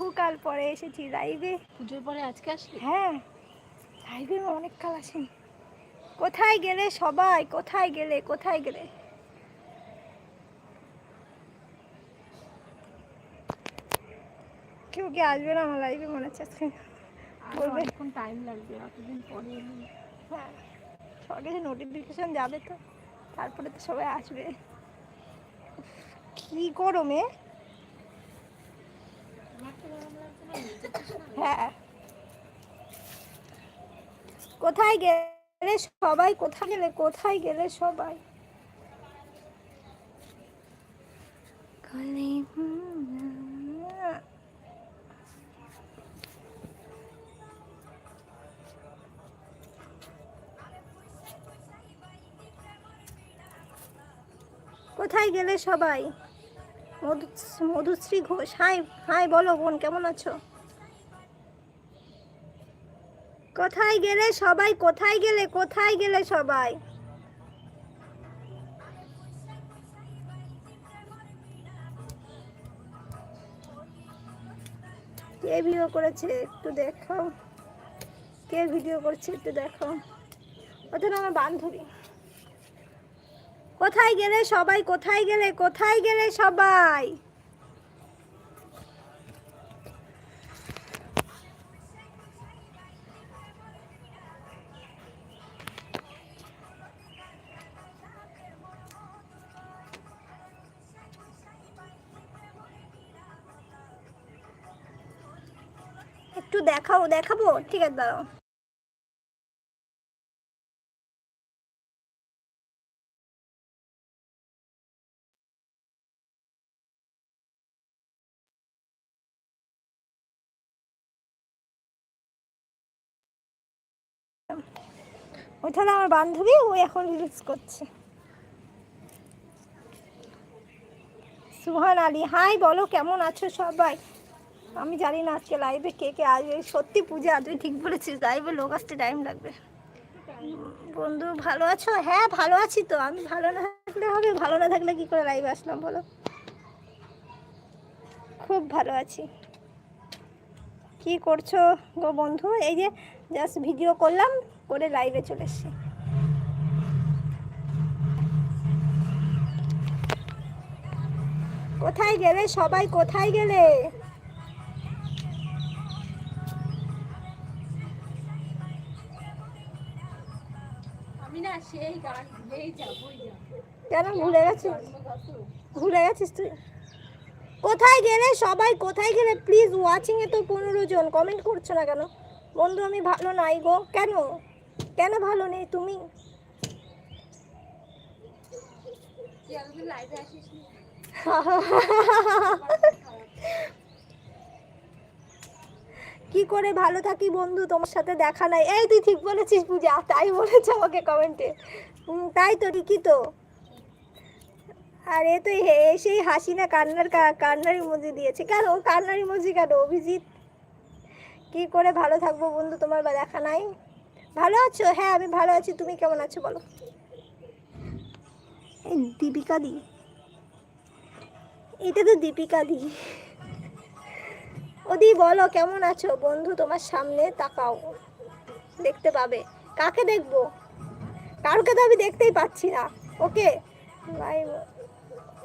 বহুকাল পরে এসেছি লাইভে পুজোর পরে আজকে আসলি? হ্যাঁ লাইভে অনেক কাল আসেনি কোথায় গেলে সবাই? কোথায় গেলে? কোথায় গেলে? কেউ কি আসবে না আমার লাইভে মনে হচ্ছে আজকে বলবে। অনেকক্ষণ টাইম লাগবে অতদিন পরে। হ্যাঁ সবার কাছে নোটিফিকেশন যাবে তো তারপরে তো সবাই আসবে। কি গরমে আমার তো গরম লাগছে না, নিজের তো না। হ্যাঁ। কোথায় গেলে সবাই? কোথায় গেলে? কোথায় গেলে সবাই? কোথায় গেলে সবাই? মধু মধুশ্রী ঘোষ হাই হাই, বলো বোন, কেমন আছো? কোথায় গেলে সবাই, কোথায় গেলে কোথায় গেলে সবাই? কে ভিডিও করেছে একটু দেখো কে ভিডিও করছে একটু দেখো না আমার বান্ধবী। কোথায় গেলে সবাই কোথায় গেলে কোথায় গেলে সবাই? একটু দেখাও দেখাবো? ঠিক আছে দাঁড়াও। ওই তাহলে আমার বান্ধবী, ও এখন রিলস করছে। সুহান আলী, হাই বলো, কেমন আছো সবাই? আমি জানি না আজকে লাইভে কে কে আসবে। সত্যি পূজা, তুই ঠিক বলেছিস লাইভে লোক আসতে টাইম লাগবে। বন্ধু, ভালো আছো? হ্যাঁ ভালো আছি তো। আমি ভালো না থাকলে হবে, ভালো না থাকলে কি করে লাইভে আসলাম বলো? খুব ভালো আছি। কি করছ গো বন্ধু? এই যে জাস্ট ভিডিও করলাম। করে লাইভে চলে এসছি। কোথায় গেলে? সবাই কোথায় গেলে? কেন ভুলে গেছিস? ভুলে গেছিস তুই? কোথায় গেলে? সবাই কোথায় গেলে? প্লিজ ওয়াচিং এ তো পনেরো জন। কমেন্ট করছ না কেন? বন্ধু আমি ভালো নাই গো। কেন? কেন ভালো নেই তুমি? কি করে ভালো থাকি বন্ধু? তোমার সাথে দেখা নাই। এই, তুই ঠিক বলেছিস পূজা, তাই বলেছে আমাকে কমেন্টে। তাই তো, ঠিকই তো। আর এ তো এসেই হাসি না কান্নার কান্নার ইমোজি দিয়েছে। কেন? কান্নার ইমোজি কেন? অভিজিৎ? কি করে ভালো থাকব বন্ধু? তোমার বা দেখা নাই? ভালো আছো? হ্যাঁ আমি ভালো আছি। তুমি কেমন আছো বলো? দীপিকা দি। এটা তো দীপিকা দি। ওদি বলো, কেমন আছো? বন্ধু, তোমার সামনে তাকাও। দেখতে পাবে। কাকে দেখব? কারকে তো আমি দেখতেই পাচ্ছি না। ওকে? লাইভ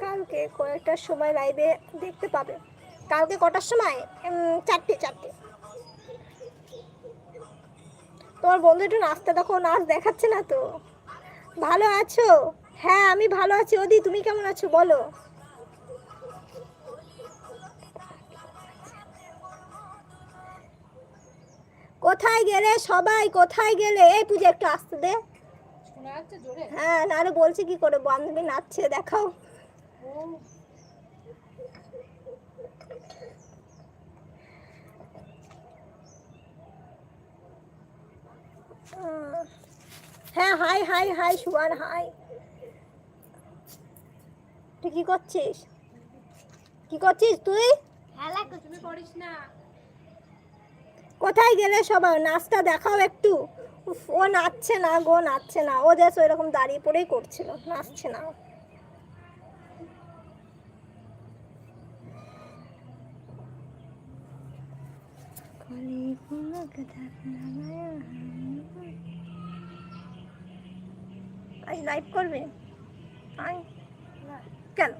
কালকে কয়েকটার সময় লাইভে দেখতে পাবে। কালকে কটার সময়? চারটে চারটে। তোমার বন্ধু একটু নাচতে দেখো নাচ দেখাচ্ছে না তো। ভালো আছো? হ্যাঁ আমি ভালো আছি। ওদি তুমি কেমন আছো? বলো। কোথায় গেলে সবাই? কোথায় গেলে? এই পুজো একটু আসতে দে। হ্যাঁ নাহলে বলছি কি করে? বান্ধবী নাচছে দেখাও। হ্যাঁ hi hi hi Suyan hi. তুই কি করছিস? কি করছিস তুই? খেলা কোথায় গেলে সবাই? নাচটা দেখাও একটু। ও নাচছে না গো নাচছে না। ও জাস্ট এরকম দাঁড়িয়ে পড়েই করছিল নাচছে না। কথা আজ লাইভ করবে? কেন?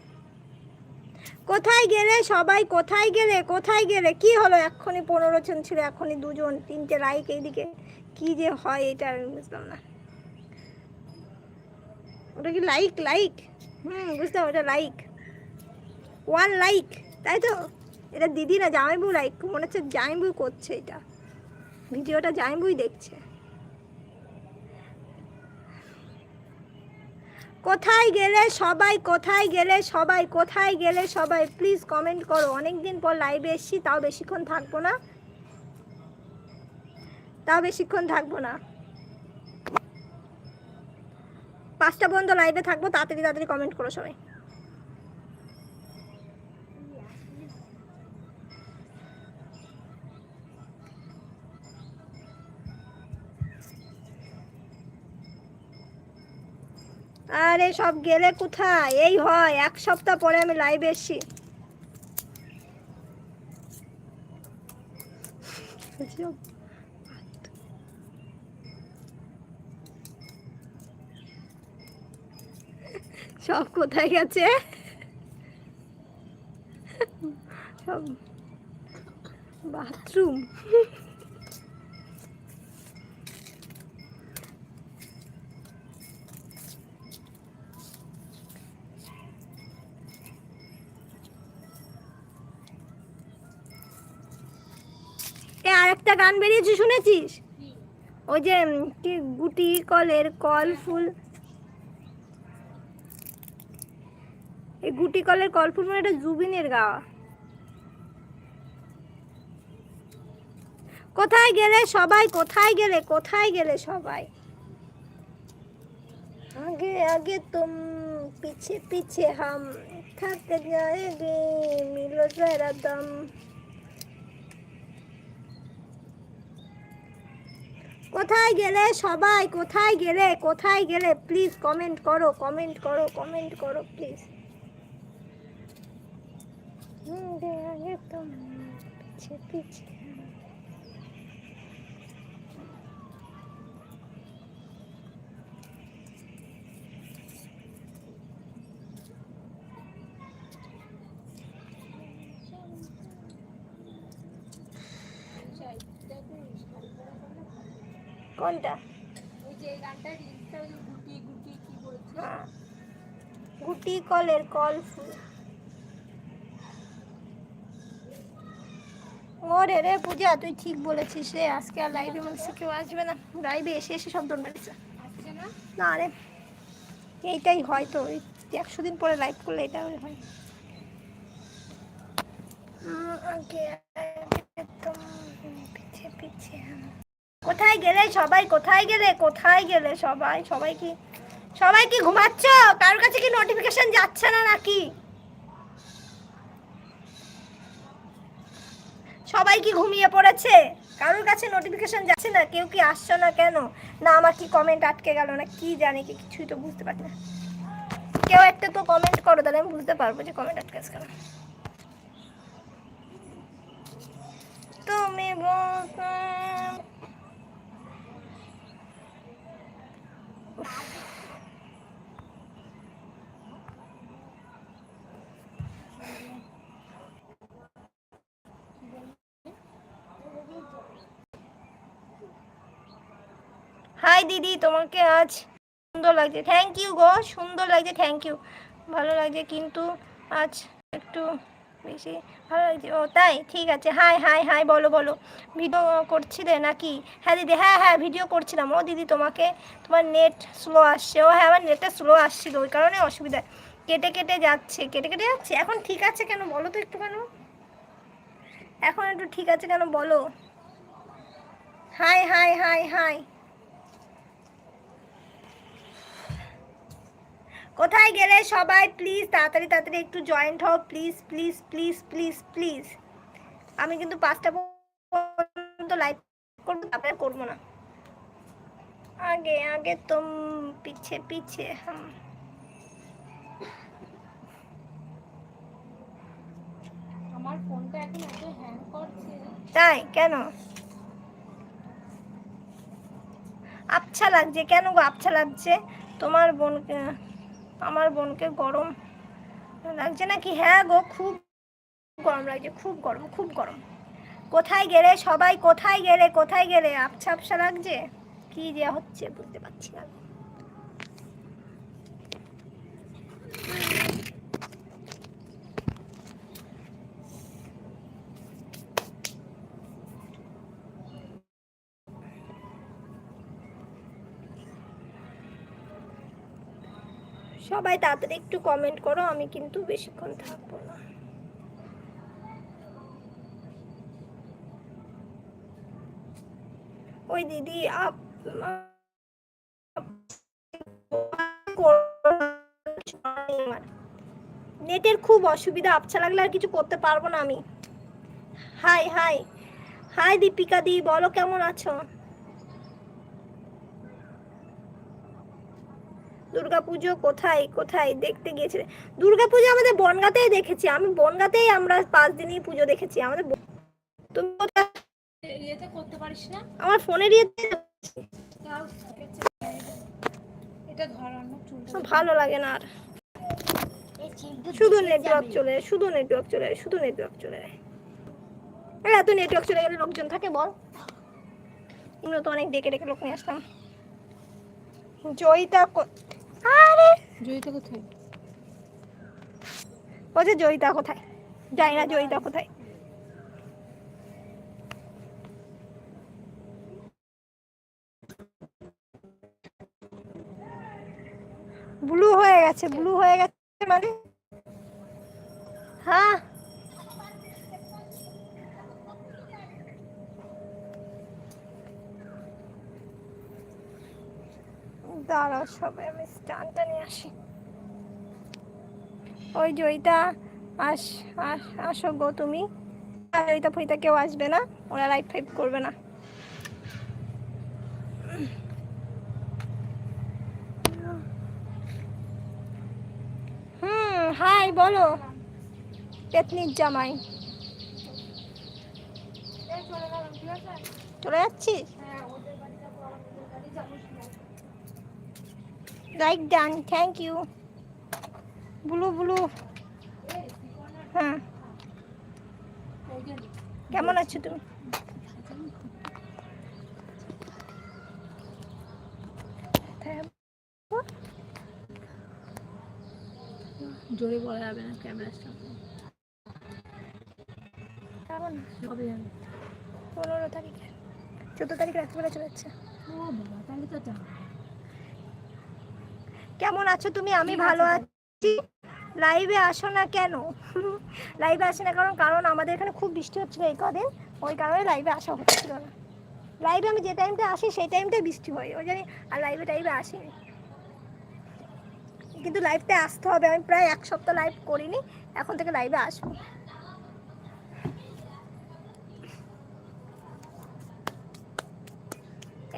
কোথায় গেলে সবাই? কোথায় গেলে? কোথায় গেলে? কি হলো? এক্ষুনি পনেরো জন ছিল এখনই দুজন, তিনটে লাইক এইদিকে। কি যে হয় এটা আমি বুঝলাম না। ওটা কি লাইক লাইক হুম বুঝতে ওটা লাইক ওয়ান লাইক তাই তো? এটা দিদি না জামাইবু লাইক মনে হচ্ছে জামাইবু করছে এটা। ভিডিওটা জামাইবুই দেখছে। কোথায় গেলে সবাই, কোথায় গেলে সবাই, কোথায় গেলে সবাই? প্লিজ কমেন্ট করো। অনেক দিন পর লাইভে এসছি, তাও বেশিক্ষণ থাকব না। তাও বেশিক্ষণ থাকব না। পাঁচটা পর্যন্ত লাইভে থাকব, তাড়াতাড়ি তাড়াতাড়ি কমেন্ট করো সবাই। আরে সব গেলে কোথায়? এই হয়, এক সপ্তাহ পরে আমি লাইভে এসছি। সব কোথায় গেছে? সব বাথরুম। এ আরেকটা গান বেরিয়েছে শুনেছিস? ওই যে কি গুটি কলের কল ফুল। এই গুটি কলের কল ফুল মানে এটা জুবিনের গাওয়া। কোথায় গেলে সবাই কোথায় গেলে কোথায় গেলে সবাই? আগে আগে তুম পিছে পিছে হাম থাক যাएंगे মিলো জরা দম। কোথায় গেলে সবাই, কোথায় গেলে কোথায় গেলে? প্লিজ কমেন্ট করো কমেন্ট করো কমেন্ট করো প্লিজ পিছে পিছে। কোনটা? হ্যাঁ। গুটি কলের কল ফুল। ওরে রে পূজা তুই ঠিক বলেছিস রে আজকে আর লাইভে মনে কেউ আসবে না। লাইভে এসে এসে সব দৌড় মেরেছে না? রে এইটাই হয় তো একশো দিন পরে লাইভ করলে এটা হয়। আগে তুম পিছে পিছে হাম। কোথায় গেলে সবাই, কোথায় গেলে কোথায় গেলে সবাই? সবাই কি সবাই কি ঘুমাচ্ছ? কারোর কাছে কি নোটিফিকেশন যাচ্ছে না নাকি? সবাই কি ঘুমিয়ে পড়েছে? কারোর কাছে নোটিফিকেশন যাচ্ছে না? কেউ কি আসছো না কেন? না, আমার কি কমেন্ট আটকে গেল না? কি জানি, কি কিছুই তো বুঝতে পারছি না। কেউ একটা তো কমেন্ট করো, তাহলে আমি বুঝতে পারব যে কমেন্ট আটকে আছে কেন। তুমি বলতে হাই দিদি, তোমাকে আজ সুন্দর লাগছে। থ্যাংক ইউ গো, সুন্দর লাগছে থ্যাংক ইউ ভালো লাগছে কিন্তু আজ একটু বেশি ভালো লাগছে ও, তাই? ঠিক আছে। হাই হাই হাই, বলো বলো। ভিডিও করছিলে নাকি? হ্যাঁ দিদি হ্যাঁ হ্যাঁ ভিডিও করছিলাম। ও, দিদি, তোমাকে তোমার নেট স্লো আসছে। ও হ্যাঁ আমার নেটটা স্লো আসছিল, ওই কারণে অসুবিধা। কেটে কেটে যাচ্ছে, কেটে কেটে যাচ্ছে। এখন ঠিক আছে কেন? বলো তো একটু কেন? এখন একটু ঠিক আছে কেন? বলো। Hi hi hi hi. কোথায় গেলে সবাই প্লিজ তাড়াতাড়ি তাড়াতাড়ি একটু জয়েন্ট হও please please please please please আমি কিন্তু পাঁচটা পর্যন্ত লাইভ করব তারপরে করব না। আগে আগে তুম পিছে পিছে হাম। আমার ফোনটা এখন এত হ্যাং করছে। তাই? কেন? আচ্ছা লাগছে। কেন গো আচ্ছা লাগছে? তোমার বোনকে আমার বোনকে গরম লাগছে নাকি? হ্যাঁ গো, খুব গরম লাগছে, খুব গরম খুব গরম। কোথায় গেলে সবাই? কোথায় গেলে? কোথায় গেলে? আবছা আবছা লাগছে? কি যে হচ্ছে বুঝতে পারছি না। সবাই তাড়াতাড়ি একটু কমেন্ট করো, আমি কিন্তু বেশিক্ষণ থাকব না। ওই দিদি নেটের খুব অসুবিধা, আবছা লাগলে আর কিছু করতে পারব না আমি। Hi hi. হাই, দীপিকা দি, বলো কেমন আছো? দুর্গাপুজো কোথায় কোথায় দেখতে গিয়েছিলে? দুর্গাপুজো আমাদের বনগাতেই দেখেছি। আমি বনগাতেই আমরা পাঁচ দিনই পুজো দেখেছি। আমাদের তুমি কোথায়? ইয়েতে করতে পারিস না? আমার ফোনের ইয়েতে এটা ধরানো চুলটা ভালো লাগে না আর। শুধু নেটওয়ার্ক চলে শুধু নেটওয়ার্ক চলে শুধু নেটওয়ার্ক চলে আর এত নেটওয়ার্ক চলে গেলে লোকজন থাকে বল। আমরা তো অনেক ডেকে ডেকে লোক নিয়ে আসতাম। জয়িতা আরে। জয়িতা কোথায়? বলছে জয়িতা কোথায়? জানি না জয়িতা কোথায়। ব্লু হয়ে গেছে ব্লু হয়ে গেছে মানে? হ্যাঁ। দাঁড়াও সবাই আমি স্টানটা নিয়ে আসি। ওই জয়িতা আস আস আসো গো তুমি। জয়িতা ফইতা কেউ আসবে না ওরা লাইভ ফাইভ করবে না। হুম হাই বলো। পেতনির জামাই। চলে যাচ্ছিস হ্যাঁ ওদের বাড়ি যাব আমাদের বাড়ি যাব like done thank you blue blue হ্যাঁ কেমন আছো তুমি? জোরে বলা যাবে না ক্যামেরার সামনে কেমন? কবে পনেরো তারিখে চোদ্দ তারিখে রাত্রিবেলা চলে যাচ্ছে। ও বাবা তাহলে তো কেমন আছো তুমি? আমি ভালো আছি লাইভে আসো না কেন? লাইভে আসে না কারণ কারণ আমাদের এখানে খুব বৃষ্টি হচ্ছিল এই কদিন। ওই কারণে লাইভে আসা হচ্ছিল না। লাইভে আমি যে টাইমটা আসি সেই টাইমটাই বৃষ্টি হয়। ওই জানি আর লাইভে টাইভে আসিনি। কিন্তু লাইভটা আসতে হবে। আমি প্রায় এক সপ্তাহ লাইভ করিনি। এখন থেকে লাইভে আসব।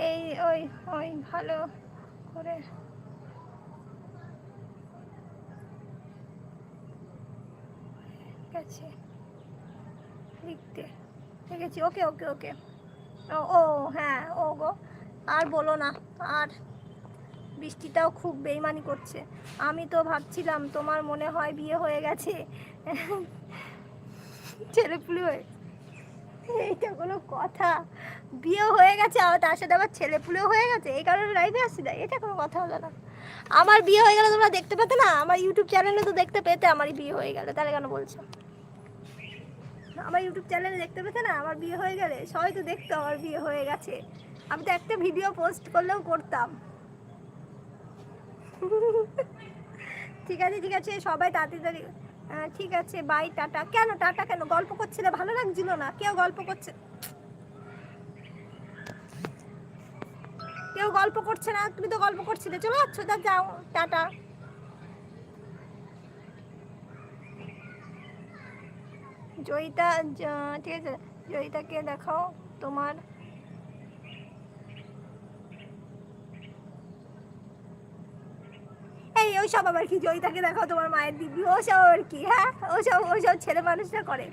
এই ওই ওই ভালো করে গেছে লিখতে। লিখেছি ওকে ওকে ওকে। ও ও হ্যাঁ ও গো। আর বলো না, আর বৃষ্টিটাও খুব বেইমানি করছে। আমি তো ভাবছিলাম তোমার মনে হয় বিয়ে হয়ে গেছে। ছেলেপুলে হয়ে এইটা কোনো কথা। বিয়ে হয়ে গেছে আর তার সাথে আবার ছেলেপুলেও হয়ে গেছে। এই কারণে লাইভে আসছি না। এটা কোনো কথা হলো না। আমার বিয়ে হয়ে গেলে তোমরা দেখতে পেতে না? আমার ইউটিউব চ্যানেলে তো দেখতে পেতে আমারই বিয়ে হয়ে গেলে। তাহলে কেন বলছো? আমার ইউটিউব চ্যানেলে দেখতে পেতে না? আমার বিয়ে হয়ে গেলে সবাই তো দেখতো আমার বিয়ে হয়ে গেছে। আমি তো একটা ভিডিও পোস্ট করলেও করতাম। ঠিক আছে ঠিক আছে, সবাই তাড়াতাড়ি ঠিক আছে বাই টাটা। কেন টাটা কেন? গল্প করছিলে ভালো লাগছিল না। কেউ গল্প করছে, কেউ গল্প করছে না, তুমি তো গল্প করছিলে। চলে যাচ্ছ তা যাও, টাটা। জয়িতা ঠিক আছে, জয়িতাকে দেখাও তোমার। এই ওইসব আবার কি? জয়িতাকে দেখাও তোমার মায়ের দিদি ওসব আবার কি হ্যাঁ? ওসব ওইসব ছেলে মানুষরা করে।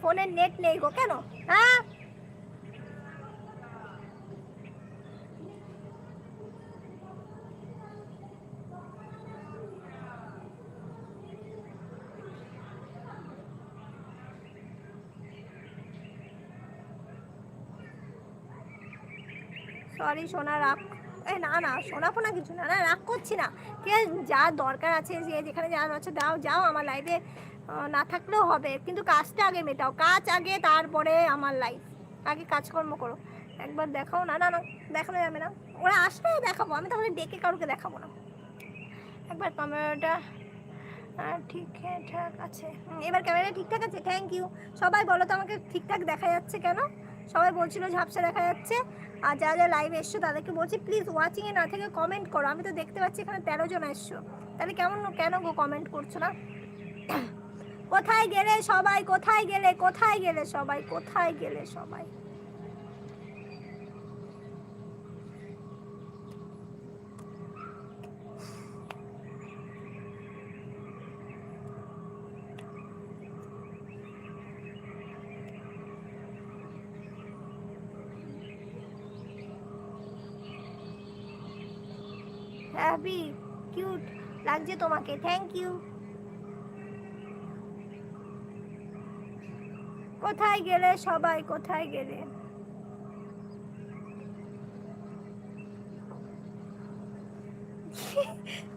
ফোনের নেট নেই গো, কেন? হ্যাঁ? সরি সোনা রাগ এ না না সোনা ফোনা কিছু না না রাগ করছি না। কে যা দরকার আছে যে যেখানে যা আছে দাও যাও আমার লাইফে না থাকলেও হবে। কিন্তু কাজটা আগে মেটাও কাজ আগে তারপরে আমার লাইফ আগে কাজকর্ম করো। একবার দেখাও না না না দেখানো যাবে না। ওরা আসলে দেখাবো আমি তাহলে ডেকে কাউকে দেখাবো না। একবার ক্যামেরাটা আহ, ঠিক হ্যাঁ, ঠাক আছে। এবার ক্যামেরা ঠিকঠাক আছে? থ্যাংক ইউ সবাই বলো তো আমাকে ঠিকঠাক দেখা যাচ্ছে কেন? সবাই বলছিল ঝাপসা দেখা যাচ্ছে। আর যারা যারা লাইভে এসছো, তাদেরকে বলছি প্লিজ ওয়াচিংয়ে না থেকে কমেন্ট করো। আমি তো দেখতে পাচ্ছি এখানে তেরো জন এসছো। তাহলে কেমন, কেন গো কমেন্ট করছ না? কোথায় গেলে সবাই? কোথায় গেলে? কোথায় গেলে সবাই? কোথায় গেলে সবাই? তোমাকে থ্যাংক ইউ কোথায় গেলে সবাই, কোথায় গেলে?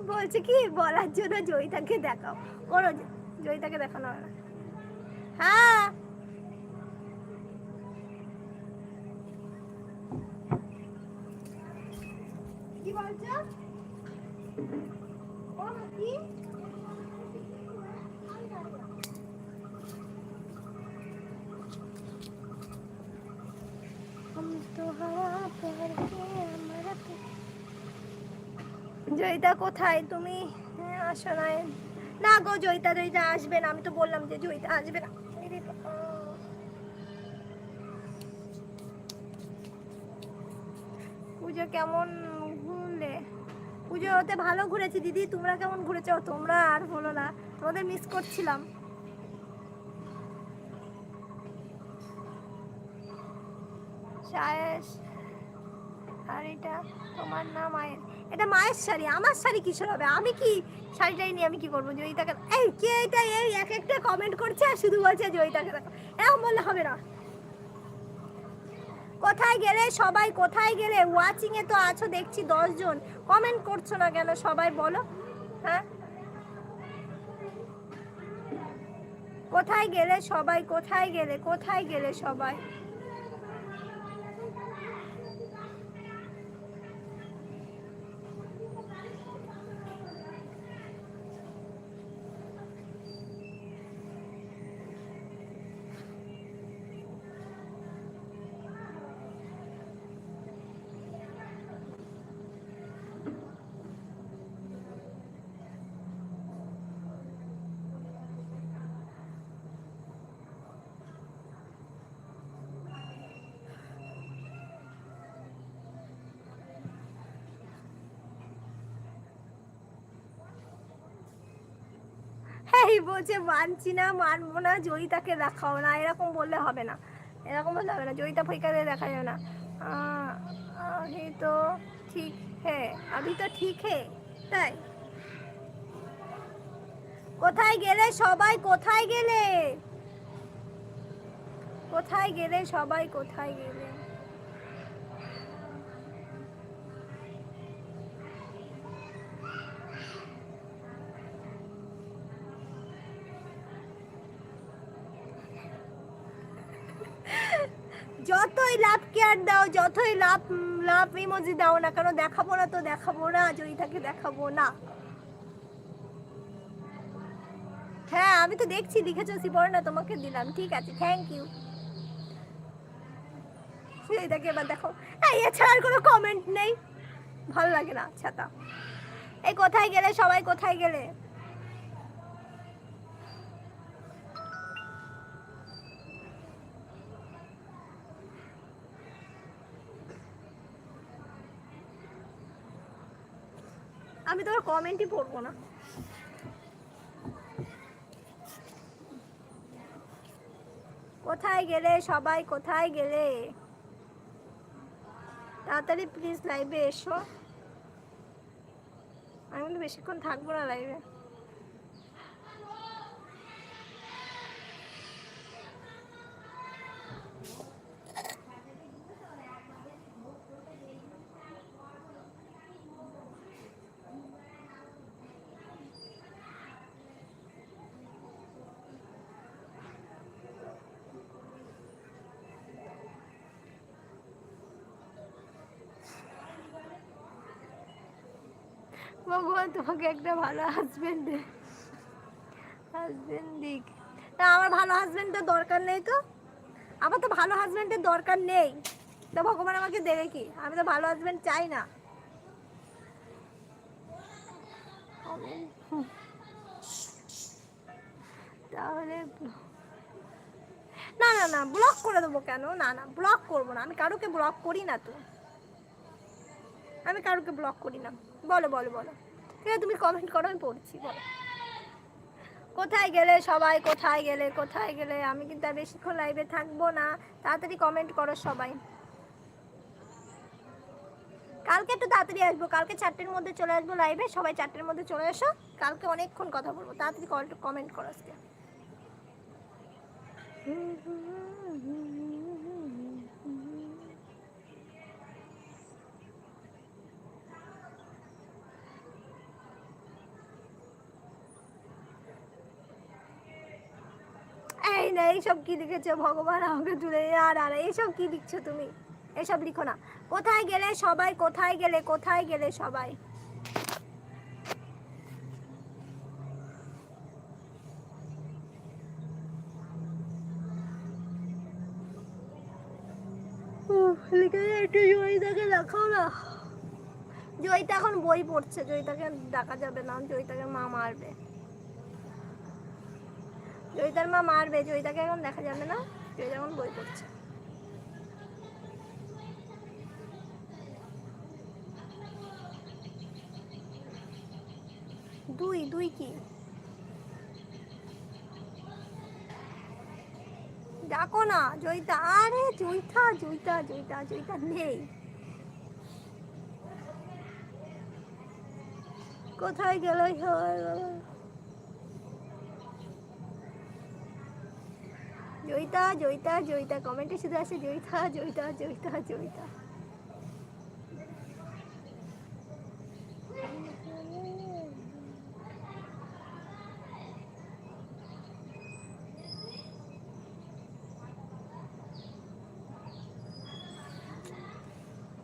বলছে কি, বলার জন্য জয়িতাকে দেখাও। করো জয়িতাকে দেখানো না। হ্যাঁ। কি বলছো? জয়িতা কোথায় তুমি? হ্যাঁ, আসো না। না গো জয়িতা জয়িতা আসবে না। আমি তো বললাম যে জয়িতা আসবে না। পুজো কেমন? পুজো হতে ভালো ঘুরেছি, দিদি। তোমরা কেমন ঘুরেছো? তোমরা আর হলো না। তোমাদের মিস করছিলাম। তোমার না মায়ের? এটা মায়ের শাড়ি, আমার শাড়ি কিসের হবে? আমি কি শাড়িটাই নিয়ে আমি কি করব? জয়িতাকে এই, কে এটা? এই, এক একটা কমেন্ট করছে আর শুধু বলছে জয়িতাকে এরকম বললে হবে না। কোথায় গেলে, সবাই কোথায় গেলে? ওয়াচিং এ তো আছো, দেখছি জন কমেন্ট করছ না কেন সবাই বলো? হ্যাঁ? কোথায় গেলে সবাই, কোথায় গেলে কোথায় গেলে সবাই এই বলছে মানছি না, মানবো না, জয়িতাকে দেখাও না, এরকম বললে হবে না। এরকম বললে হবে না, জয়িতা ফৈকাতে দেখা যাবে না আহি তো ঠিক হে আভি তো ঠিক হে তাই। কোথায় গেলে সবাই, কোথায় গেলে? কোথায় গেলে সবাই, কোথায় গেলে? যতই লাভ কেয়ার দাও, যতই লাভ লাভ ইমোজি দাও না কেন, দেখাবো না তো, দেখাবো না জয়িতাকে দেখাবো না। হ্যাঁ আমি তো দেখছি, লিখেছো না তোমাকে দিলাম, ঠিক আছে থ্যাংক ইউ জয়িতাকে এবার দেখো। এই, এছাড়া আর কোনো কমেন্ট নেই। ভালো লাগে না ছাতা এই, কোথায় গেলে? সবাই কোথায় গেলে? কমেন্টই পড়ব না। কোথায় গেলে সবাই, কোথায় গেলে? তাড়াতাড়ি প্লিজ লাইভে এসো। আমি কিন্তু বেশিক্ষণ থাকব না লাইভে ভগবান তোমাকে একটা ভালো হাজবেন্ড হাজবেন্ড দিক। না আমার ভালো হাজবেন্ডের দরকার নেই তো? আমার তো ভালো হাজবেন্ডের দরকার নেই। তো ভগবান আমাকে দেবে কি? আমি তো ভালো হাজবেন্ড চাই না। তাহলে না না না ব্লক করে দেবো কেন? না না ব্লক করব না। আমি কারোকে ব্লক করি না তো। আমি কারোকে ব্লক করি না। বলো বলো বলো। তুমি কমেন্ট করো, আমি পড়ছি, বলো। কোথায় গেলে সবাই, কোথায় গেলে কোথায় গেলে? আমি কিন্তু আর বেশিক্ষণ লাইভে থাকব না। তাড়াতাড়ি কমেন্ট করো সবাই। কালকে একটু তাড়াতাড়ি আসব। কালকে চারটের মধ্যে চলে আসব লাইভে সবাই চারটের মধ্যে চলে এসো। কালকে অনেকক্ষণ কথা বলব। তাড়াতাড়ি কমেন্ট করো আজকে। এই না এইসব কি লিখেছো ভগবান আমাকে তুলে আর আর এইসব কি লিখছো তুমি? এসব লিখো না। কোথায় গেলে সবাই? কোথায় গেলে? কোথায় গেলে সবাই? জয়িতা এখন বই পড়ছে, জয়িতাকে ডাকা যাবে না, জয়িতাকে মা মারবে। জয়িতার মা মারবে, জয়িতাকে এখন দেখা যাবে না, জয়িতা এখন বই পড়ছে। দুই দুই কি? ডাকো না, জয়িতা, আরে জয়িতা জয়িতা জয়িতা জয়িতা নেই। কোথায় গেল? জয়িতা জয়িতা জয়িতা। কমেন্টে শুধু আসে জয়িতা জয়িতা জয়িতা জয়িতা।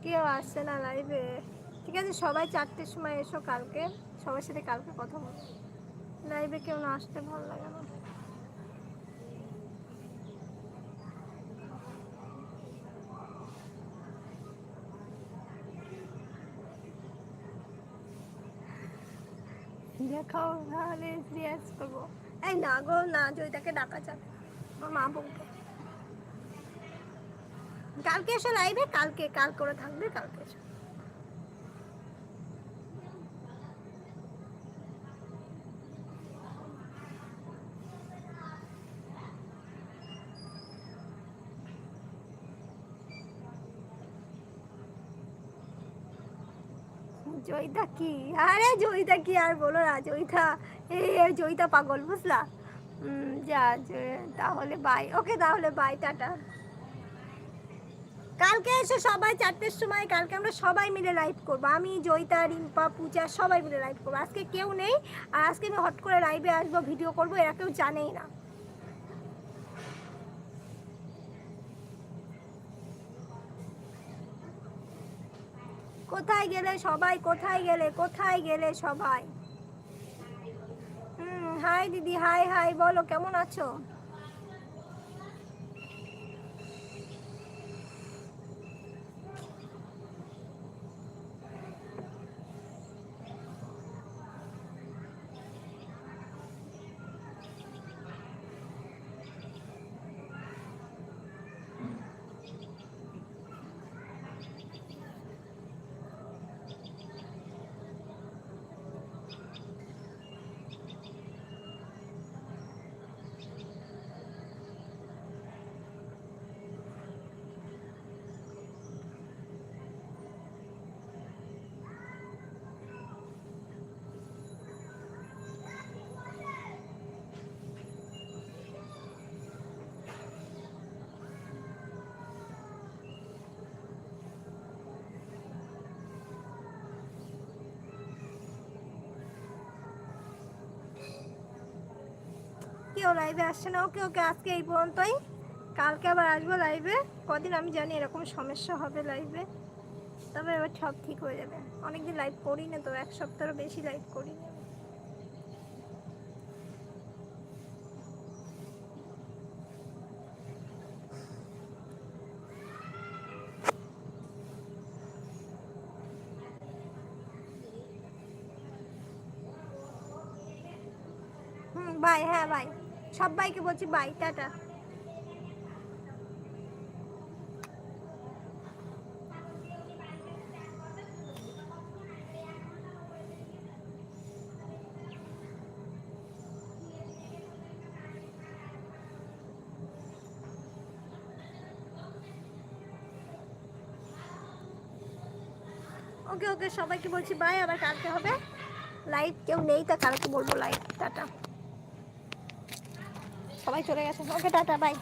কেউ আসছে না লাইভে ঠিক আছে, সবাই চারটের সময় এসো কালকে। সবার সাথে কালকে কথা বলব লাইভে কেউ না আসতে ভালো লাগে না। দেখাও তাহলে রিয়াজ করব। এই না গো, না, জয়িতাকে ডাকা যাবে। আমার মা বলবে কালকে এসে লাইভে কালকে, কাল করে থাকবে, কালকে এসো। জয়িতা কি? আরে জয়িতা কি আর বলো না, জয়িতা এই জয়িতা পাগল, বুঝলা? যা তাহলে বাই ওকে তাহলে বাই টাটা। কালকে এসে সবাই চারটের সময়, কালকে আমরা সবাই মিলে লাইভ করব। আমি, জয়িতা, রিম্পা, পূজা, সবাই মিলে লাইভ করব। আজকে কেউ নেই, আর আজকে আমি হট করে লাইভে আসব ভিডিও করব, এরা কেউ জানেই না। কোথায় গেলে সবাই, কোথায় গেলে কোথায় গেলে সবাই? হুম হাই দিদি হাই হাই বলো, কেমন আছো? কেউ লাইভে আসছে না, ওকে ওকে আজকে এই পর্যন্তই। কালকে আবার আসব লাইভে কদিন আমি জানি এরকম সমস্যা হবে লাইভে তবে এবার সব ঠিক হয়ে যাবে। অনেকদিন লাইভ করি না তো, এক সপ্তাহেরও বেশি লাইভ করি না বাই হ্যাঁ বাই সবাইকে বলছি বাই টাটা। ওকে ওকে সবাইকে বলছি বাই আবার কালকে হবে। লাইভ কেউ নেই, তা কালকে বলব লাইভ টাটা। সবাই চলে গেছে। ওকে টাটা বাই